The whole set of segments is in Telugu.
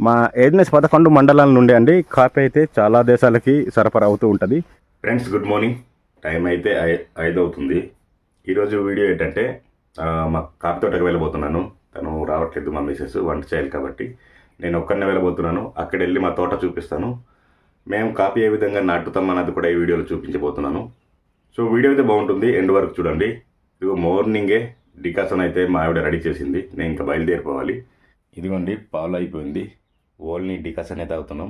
మా ఏడ్నెస్ పదకొండు మండలాల నుండి అండి కాఫీ అయితే చాలా దేశాలకి సరఫరా అవుతూ ఉంటుంది. ఫ్రెండ్స్ గుడ్ మార్నింగ్ టైం అయితే ఐ- ఐదు అవుతుంది ఈరోజు వీడియో ఏంటంటే మా కాఫీ తోటకి వెళ్ళబోతున్నాను. తను రావట్లేదు మా మిసెస్ వంట చేయాలి కాబట్టి. నేను ఒక్కరినే వెళ్ళబోతున్నాను. అక్కడ వెళ్ళి మా తోట చూపిస్తాను. మేము కాఫీ ఏ విధంగా నాటుతాం అన్నది కూడా ఈ వీడియోలో చూపించబోతున్నాను. సో వీడియో అయితే బాగుంటుంది. ఎండ్ వరకు చూడండి. ఇదిగో మార్నింగే డికాసన్ అయితే మా ఆవిడ రెడీ చేసింది. నేను ఇంకా బయలుదేరిపోవాలి. ఇదిగోండి పాలు అయిపోయింది. ఓన్లీ డికాస్ అయితే తాగుతున్నాం.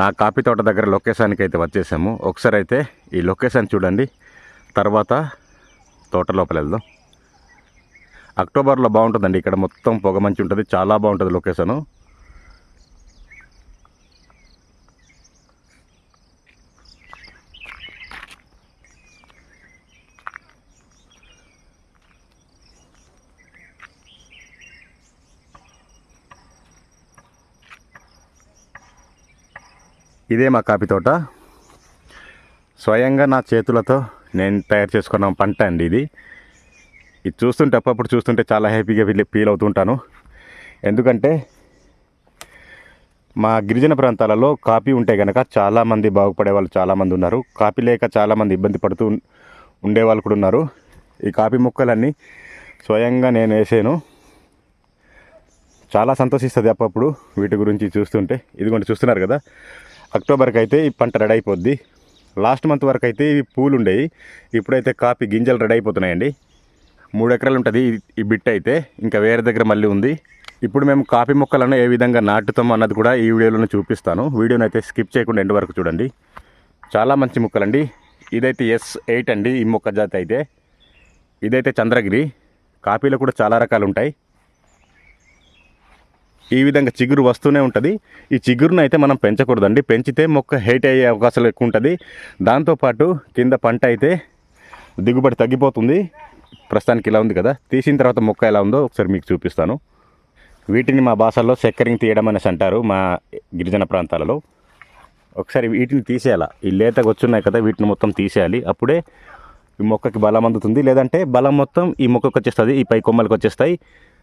నా కాఫీ తోట దగ్గర లొకేషన్కి అయితే వచ్చేసాము. ఒకసారి అయితే ఈ లొకేషన్ చూడండి. తర్వాత తోట లోపల వెళ్దాం. అక్టోబర్లో బాగుంటుందండి. ఇక్కడ మొత్తం పొగ మంచి ఉంటుంది చాలా బాగుంటుంది లొకేషను. ఇదే మా కాఫీ తోట. స్వయంగా నా చేతులతో నేను తయారు చేసుకున్న పంట అండి ఇది. ఇది చూస్తుంటే అప్పుడప్పుడు చూస్తుంటే చాలా హ్యాపీగా ఫీల్ ఫీల్ అవుతుంటాను. ఎందుకంటే మా గిరిజన ప్రాంతాలలో కాఫీ ఉంటే కనుక చాలామంది బాగుపడే వాళ్ళు చాలామంది ఉన్నారు. కాఫీ లేక చాలామంది ఇబ్బంది పడుతూ ఉండేవాళ్ళు కూడా ఉన్నారు. ఈ కాఫీ మొక్కలన్నీ స్వయంగా నేను వేసాను. చాలా సంతోషిస్తుంది అప్పుడప్పుడు వీటి గురించి చూస్తుంటే. ఇదిగోండి చూస్తున్నారు కదా? అక్టోబర్కి అయితే ఈ పంట రెడీ అయిపోద్ది లాస్ట్ మంత్ వరకు అయితే ఇవి పూలు ఉండేవి ఇప్పుడైతే కాఫీ గింజలు రెడీ అయిపోతున్నాయండి మూడు ఎకరాలు ఉంటుంది ఈ- ఈ బిట్ అయితే ఇంకా వేరే దగ్గర మళ్ళీ ఉంది. ఇప్పుడు మేము కాఫీ మొక్కలను ఏ విధంగా నాటుతాం అన్నది కూడా ఈ వీడియోలోనే చూపిస్తాను. వీడియోని అయితే స్కిప్ చేయకుండా ఎండ్ వరకు చూడండి. చాలా మంచి మొక్కలండి. ఇదైతే ఎస్ ఎయిట్ అండి ఈ మొక్క జాతి అయితే ఇదైతే చంద్రగిరి. కాఫీలో కూడా చాలా రకాలు ఉంటాయి ఈ విధంగా చిగురు వస్తూనే ఉంటుంది. ఈ చిగురును అయితే మనం పెంచకూడదండి. పెంచితే మొక్క హైట్ అయ్యే అవకాశాలు ఎక్కువ ఉంటుంది. దాంతోపాటు కింద పంట అయితే దిగుబడి తగ్గిపోతుంది. ప్రస్తుతానికి ఇలా ఉంది కదా. తీసిన తర్వాత మొక్క ఎలా ఉందో ఒకసారి మీకు చూపిస్తాను. వీటిని మా భాషల్లో సెక్కరింగ్ తీయడం అనేసి అంటారు మా గిరిజన ప్రాంతాలలో. ఒకసారి వీటిని తీసేయాలా? ఈ లేతగా వచ్చున్నాయి కదా వీటిని మొత్తం తీసేయాలి. అప్పుడే ఈ మొక్కకి బలం అందుతుంది. లేదంటే బలం మొత్తం ఈ మొక్కకు వచ్చేస్తుంది ఈ పై కొమ్మలకు వచ్చేస్తాయి.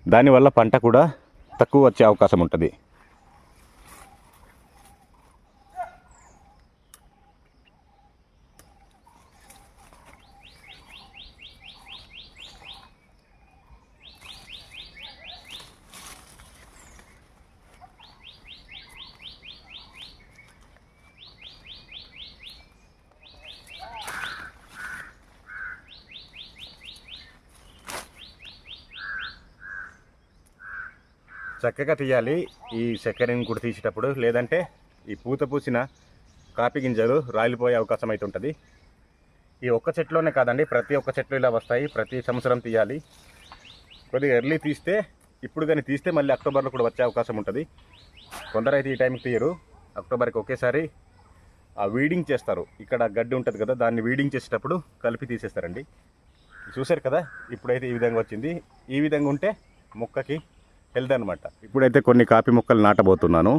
దానివల్ల పంట కూడా తక్కువ వచ్చే అవకాశం ఉంటుంది. చక్కగా తీయాలి. ఈ చక్కెరని కూడా తీసేటప్పుడు లేదంటే ఈ పూత పూసిన కాపీ గింజలు రాలిపోయే అవకాశం అయితే ఉంటుంది. ఈ ఒక్క చెట్లోనే కాదండి ప్రతి ఒక్క చెట్లు ఇలా వస్తాయి. ప్రతి సంవత్సరం తీయాలి. కొద్దిగా ఎర్లీ తీస్తే ఇప్పుడు కానీ తీస్తే మళ్ళీ అక్టోబర్లో కూడా వచ్చే అవకాశం ఉంటుంది. కొందరు అయితే ఈ టైంకి తీయరు. అక్టోబర్కి ఒకేసారి ఆ వీడింగ్ చేస్తారు. ఇక్కడ గడ్డి ఉంటుంది కదా దాన్ని వీడింగ్ చేసేటప్పుడు కలిపి తీసేస్తారండి. చూశారు కదా ఇప్పుడైతే ఈ విధంగా వచ్చింది. ఈ విధంగా ఉంటే మొక్కకి హెల్త్ అనమాట ఇప్పుడైతే కొన్ని కాఫీ మొక్కలు నాటబోతున్నాను.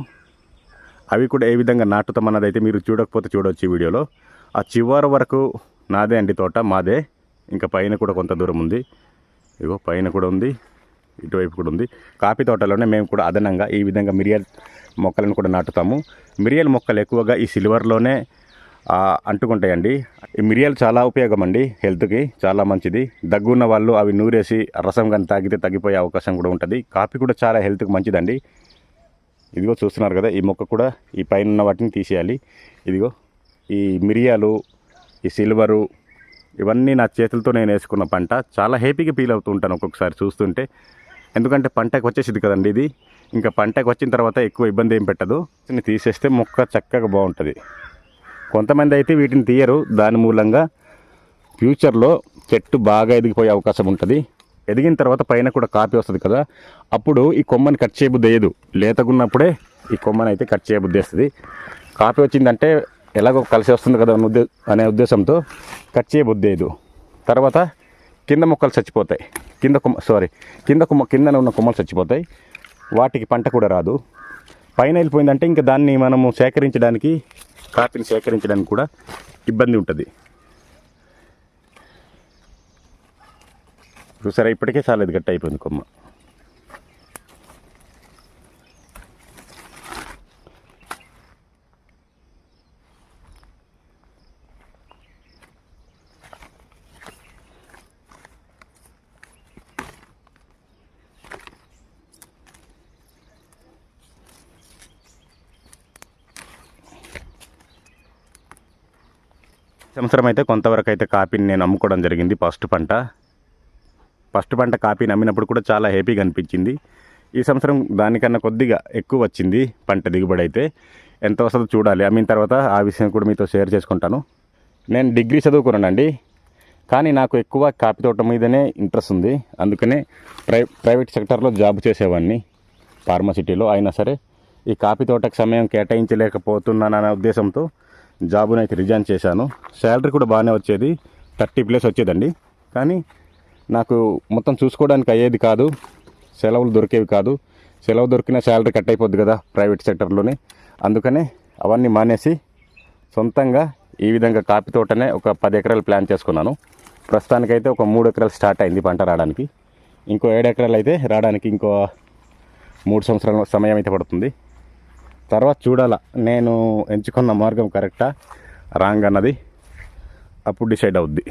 అవి కూడా ఏ విధంగా నాటుతామన్నది అయితే మీరు చూడకపోతే చూడవచ్చు ఈ వీడియోలో. ఆ చివరి వరకు నాదే అండి తోట మాదే. ఇంకా పైన కూడా కొంత దూరం ఉంది. ఇగో పైన కూడా ఉంది ఇటువైపు కూడా ఉంది. కాఫీ తోటలోనే మేము కూడా అదనంగా ఈ విధంగా మిరియల్ మొక్కలను కూడా నాటుతాము. మిరియల్ మొక్కలు ఎక్కువగా ఈ సిల్వర్లోనే అంటుకుంటాయండి. ఈ మిరియాలు చాలా ఉపయోగం అండి హెల్త్కి చాలా మంచిది. దగ్గున్న వాళ్ళు అవి నూరేసి రసం కానీ తాగితే తగ్గిపోయే అవకాశం కూడా ఉంటుంది. కాఫీ కూడా చాలా హెల్త్కి మంచిదండి. ఇదిగో చూస్తున్నారు కదా ఈ మొక్క కూడా ఈ పైన ఉన్న వాటిని తీసేయాలి. ఇదిగో ఈ మిరియాలు ఈ సిల్వరు ఇవన్నీ నా చేతులతో నేను వేసుకున్న పంట. చాలా హ్యాపీగా ఫీల్ అవుతూ ఉంటాను ఒక్కొక్కసారి చూస్తుంటే. ఎందుకంటే పంటకు వచ్చేసింది కదండి ఇది. ఇంకా పంటకు వచ్చిన తర్వాత ఎక్కువ ఇబ్బంది ఏం పెట్టదు. తీసేస్తే మొక్క చక్కగా బాగుంటుంది. కొంతమంది అయితే వీటిని తీయరు. దాని మూలంగా ఫ్యూచర్లో చెట్టు బాగా ఎదిగిపోయే అవకాశం ఉంటుంది. ఎదిగిన తర్వాత పైన కూడా కాపీ వస్తుంది కదా. అప్పుడు ఈ కొమ్మని కట్ చేయబుద్దేయదు వేయదు లేతగున్నప్పుడే ఈ కొమ్మని అయితే కట్ చేయబుద్ధి వేస్తుంది కాపీ వచ్చిందంటే ఎలాగో కలిసి వస్తుంది కదా అనే ఉద్దే అనే ఉద్దేశంతో కట్ చేయబుద్దేయదు వేయదు తర్వాత కింద మొక్కలు చచ్చిపోతాయి. కింద కొమ్మ సారీ కింద కొమ్మ కింద ఉన్న కొమ్మలు చచ్చిపోతాయి. వాటికి పంట కూడా రాదు. పైన వెళ్ళిపోయిందంటే ఇంకా దాన్ని మనము సేకరించడానికి కాఫీని సేకరించడానికి కూడా ఇబ్బంది ఉంటుంది. చూసారా? ఇప్పటికే చాలా ఇది గట్టి అయిపోయింది కొమ్మ. సంవత్సరం అయితే కొంతవరకు అయితే కాపీని నేను అమ్ముకోవడం జరిగింది ఫస్ట్ పంట. ఫస్ట్ పంట కాపీని అమ్మినప్పుడు కూడా చాలా హ్యాపీగా అనిపించింది. ఈ సంవత్సరం దానికన్నా కొద్దిగా ఎక్కువ వచ్చింది పంట దిగుబడి అయితే. ఎంత వస్తుందో చూడాలి. అమ్మిన తర్వాత ఆ విషయం కూడా మీతో షేర్ చేసుకుంటాను. నేను డిగ్రీ చదువుకున్నానండి. కానీ నాకు ఎక్కువ కాపీ తోట మీదనే ఇంట్రెస్ట్ ఉంది. అందుకనే ప్రై ప్రైవేట్ సెక్టర్లో జాబ్ చేసేవాడిని. ఫార్మసిటీలో అయినా సరే ఈ కాపీ తోటకు సమయం కేటాయించలేకపోతున్నాననే ఉద్దేశంతో జాబును అయితే రిజైన్ చేశాను. శాలరీ కూడా బాగానే వచ్చేది. థర్టీ ప్లస్ వచ్చేదండి. కానీ నాకు మొత్తం చూసుకోవడానికి అయ్యేది కాదు. సెలవులు దొరికేవి కాదు. సెలవు దొరికిన శాలరీ కట్ అయిపోద్ది కదా ప్రైవేట్ సెక్టర్లోనే. అందుకనే అవన్నీ మానేసి సొంతంగా ఈ విధంగా కాపీ తోటనే ఒక పది ఎకరాలు ప్లాన్ చేసుకున్నాను. ప్రస్తుతానికైతే ఒక మూడు ఎకరాలు స్టార్ట్ అయింది పంట రావడానికి. ఇంకో ఏడు ఎకరాలు అయితే రావడానికి ఇంకో మూడు సంవత్సరాల సమయం అయితే పడుతుంది. తర్వాత చూడాలా. నేను ఎంచుకున్న మార్గం కరెక్టా? రాంగ్ అన్నది అప్పుడు డిసైడ్ అవుద్ది.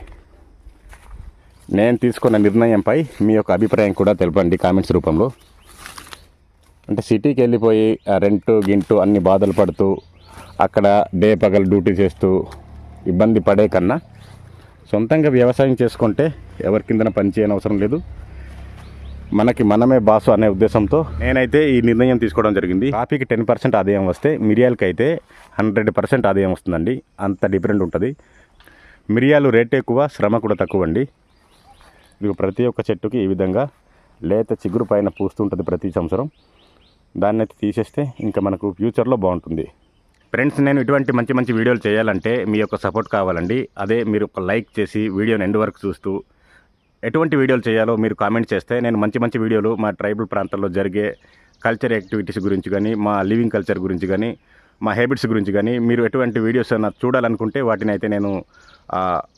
నేను తీసుకున్న నిర్ణయంపై మీ యొక్క అభిప్రాయం కూడా తెలపండి కామెంట్స్ రూపంలో. అంటే సిటీకి వెళ్ళిపోయి ఆ రెంటు గింటు అన్ని బాధలు పడుతూ అక్కడ డే పగలు డ్యూటీ చేస్తూ ఇబ్బంది పడే కన్నా సొంతంగా వ్యవసాయం చేసుకుంటే ఎవరి కిందన పని చేయని అవసరం లేదు. మనకి మనమే బాసు అనే ఉద్దేశంతో నేనైతే ఈ నిర్ణయం తీసుకోవడం జరిగింది. కాఫీకి టెన్ పర్సెంట్ ఆదాయం వస్తే మిరియాలకి అయితే హండ్రెడ్ పర్సెంట్ ఆదాయం వస్తుందండి. అంత డిఫరెంట్ ఉంటుంది. మిరియాలు రేట్ ఎక్కువ శ్రమ కూడా తక్కువ అండి మీకు ప్రతి ఒక్క చెట్టుకి ఈ విధంగా లేత చిగురు పైన పూస్తుంటుంది ప్రతి సంవత్సరం. దాన్ని అయితే తీసేస్తే ఇంకా మనకు ఫ్యూచర్లో బాగుంటుంది. ఫ్రెండ్స్ నేను ఇటువంటి మంచి మంచి వీడియోలు చేయాలంటే మీ యొక్క సపోర్ట్ కావాలండి. అదే మీరు ఒక లైక్ చేసి వీడియోని ఎండ్ వరకు చూస్తూ ఎటువంటి వీడియోలు చేయాలో మీరు కామెంట్ చేస్తే నేను మంచి మంచి వీడియోలు మా ట్రైబల్ ప్రాంతాల్లో జరిగే కల్చర్ యాక్టివిటీస్ గురించి కానీ మా లివింగ్ కల్చర్ గురించి కానీ మా హ్యాబిట్స్ గురించి కానీ మీరు ఎటువంటి వీడియోస్ నాకు చూడాలనుకుంటే వాటిని అయితే నేను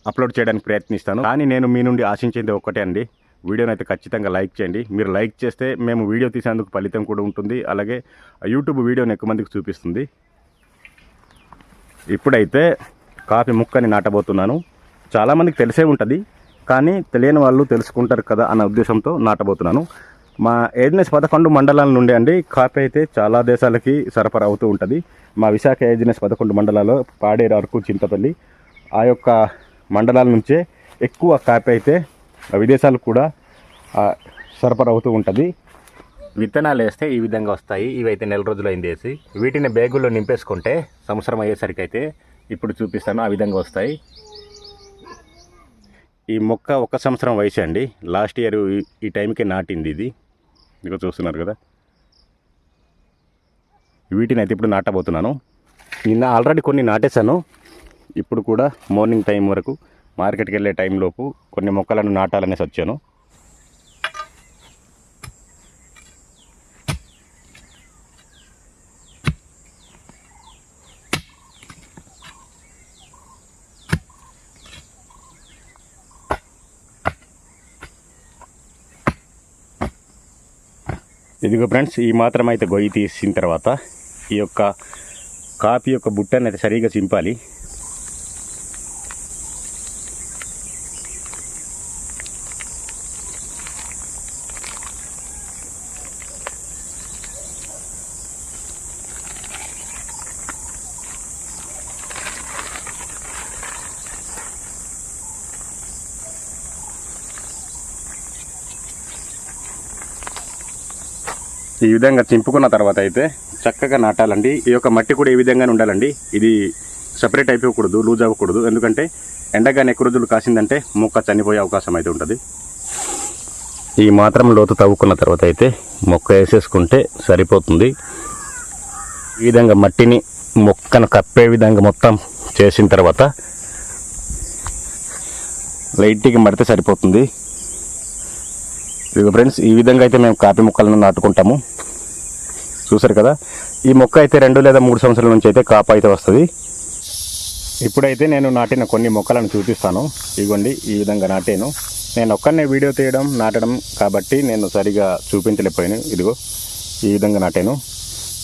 అప్లోడ్ చేయడానికి ప్రయత్నిస్తాను. కానీ నేను మీ నుండి ఆశించేది ఒక్కటే అండి. వీడియోని అయితే ఖచ్చితంగా లైక్ చేయండి. మీరు లైక్ చేస్తే మేము వీడియో తీసేందుకు ఫలితం కూడా ఉంటుంది. అలాగే యూట్యూబ్ వీడియోని ఎక్కువ మందికి చూపిస్తుంది. ఇప్పుడైతే కాఫీ ముక్కని నాటబోతున్నాను. చాలామందికి తెలిసే ఉంటుంది. కానీ తెలియని వాళ్ళు తెలుసుకుంటారు కదా అన్న ఉద్దేశంతో నాటబోతున్నాను. మా ఏజినెస్ పదకొండు మండలాల నుండి అండి కాఫీ అయితే చాలా దేశాలకి సరఫరా అవుతూ ఉంటుంది. మా విశాఖ ఏజినెస్ పదకొండు మండలాల్లో పాడేరు అరకు చింతపల్లి ఆ యొక్క మండలాల నుంచే ఎక్కువ కాఫీ అయితే విదేశాలకు కూడా సరఫరా అవుతూ ఉంటుంది. విత్తనాలు వేస్తే ఈ విధంగా వస్తాయి. ఇవైతే నెల రోజులు అయింది వేసి వీటిని బ్యాగుల్లో నింపేసుకుంటే సంవత్సరం అయ్యేసరికి అయితే ఇప్పుడు చూపిస్తాను ఆ విధంగా వస్తాయి. ఈ మొక్క ఒక సంవత్సరం వయసు అండి. లాస్ట్ ఇయర్ ఈ- టైంకే టైంకి నాటింది ఇది. ఇదిగో చూస్తున్నారు కదా. వీటిని అయితే ఇప్పుడు నాటబోతున్నాను. నిన్న ఆల్రెడీ కొన్ని నాటేశాను. ఇప్పుడు కూడా మార్నింగ్ టైం వరకు మార్కెట్కి వెళ్ళే టైంలోపు కొన్ని మొక్కలను నాటాలనేసి వచ్చాను. ఇదిగో ఫ్రెండ్స్ ఈ మాత్రం అయితే గొయ్యి తీసిన తర్వాత ఈ యొక్క కాపీ యొక్క బుట్టని అయితే సరిగా చింపాలి. ఈ విధంగా చింపుకున్న తర్వాత అయితే చక్కగా నాటాలండి. ఈ యొక్క మట్టి కూడా ఈ విధంగానే ఉండాలండి. ఇది సపరేట్ అయిపోకూడదు లూజ్ అవ్వకూడదు. ఎందుకంటే ఎండగానే ఎక్కువ రోజులు కాసిందంటే మొక్క చనిపోయే అవకాశం అయితే ఉంటుంది. ఈ మాత్రం లోతు తవ్వుకున్న తర్వాత అయితే మొక్క వేసేసుకుంటే సరిపోతుంది. ఈ విధంగా మట్టిని మొక్కను కప్పే విధంగా మొత్తం చేసిన తర్వాత లైట్గా మడితే సరిపోతుంది. ఇదిగో ఫ్రెండ్స్ ఈ విధంగా అయితే మేము కాపీ మొక్కలను నాటుకుంటాము. చూసారు కదా? ఈ మొక్క అయితే రెండు లేదా మూడు సంవత్సరాల నుంచి అయితే కాపు అయితే వస్తుంది. ఇప్పుడైతే నేను నాటిన కొన్ని మొక్కలను చూపిస్తాను. ఇదిగోండి ఈ విధంగా నాటాను. నేను ఒక్కనే వీడియో తీయడం నాటడం కాబట్టి నేను సరిగా చూపించలేకపోయాను. ఇదిగో ఈ విధంగా నాటాను.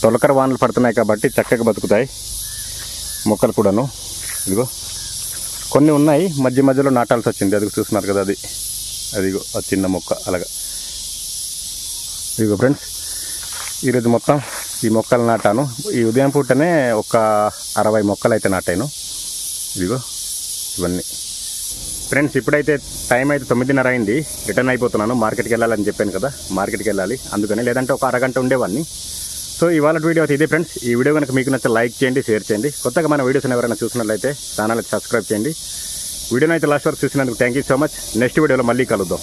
తొలకర వానలు పడుతున్నాయి కాబట్టి చక్కగా బతుకుతాయి మొక్కలు కూడాను. ఇదిగో కొన్ని ఉన్నాయి. మధ్య మధ్యలో నాటాల్సి వచ్చింది. అది చూస్తున్నారు కదా అది. అదిగో ఆ చిన్న మొక్క అలాగా. ఇదిగో ఫ్రెండ్స్ ఈరోజు మొత్తం ఈ మొక్కలు నాటాను. ఈ ఉదయం పూటనే ఒక అరవై మొక్కలు అయితే నాటాను. ఇదిగో ఇవన్నీ. ఫ్రెండ్స్ ఇప్పుడైతే టైం అయితే తొమ్మిదిన్నర అయింది. రిటర్న్ అయిపోతున్నాను. మార్కెట్కి వెళ్ళాలని చెప్పాను కదా. మార్కెట్కి వెళ్ళాలి. అందుకని లేదంటే ఒక అరగంట ఉండేవాడిని. సో ఇవాళ వీడియో అయితే ఇదే ఫ్రెండ్స్. ఈ వీడియో కనుక మీకు నచ్చ లైక్ చేయండి షేర్ చేయండి. కొత్తగా మన వీడియోస్ ఎవరైనా చూసినట్లయితే ఛానల్కి సబ్స్క్రైబ్ చేయండి. వీడియోని అయితే లాస్ట్ వరకు చూసినందుకు thank you so much next వీడియోలో మళ్ళీ కలుద్దాం.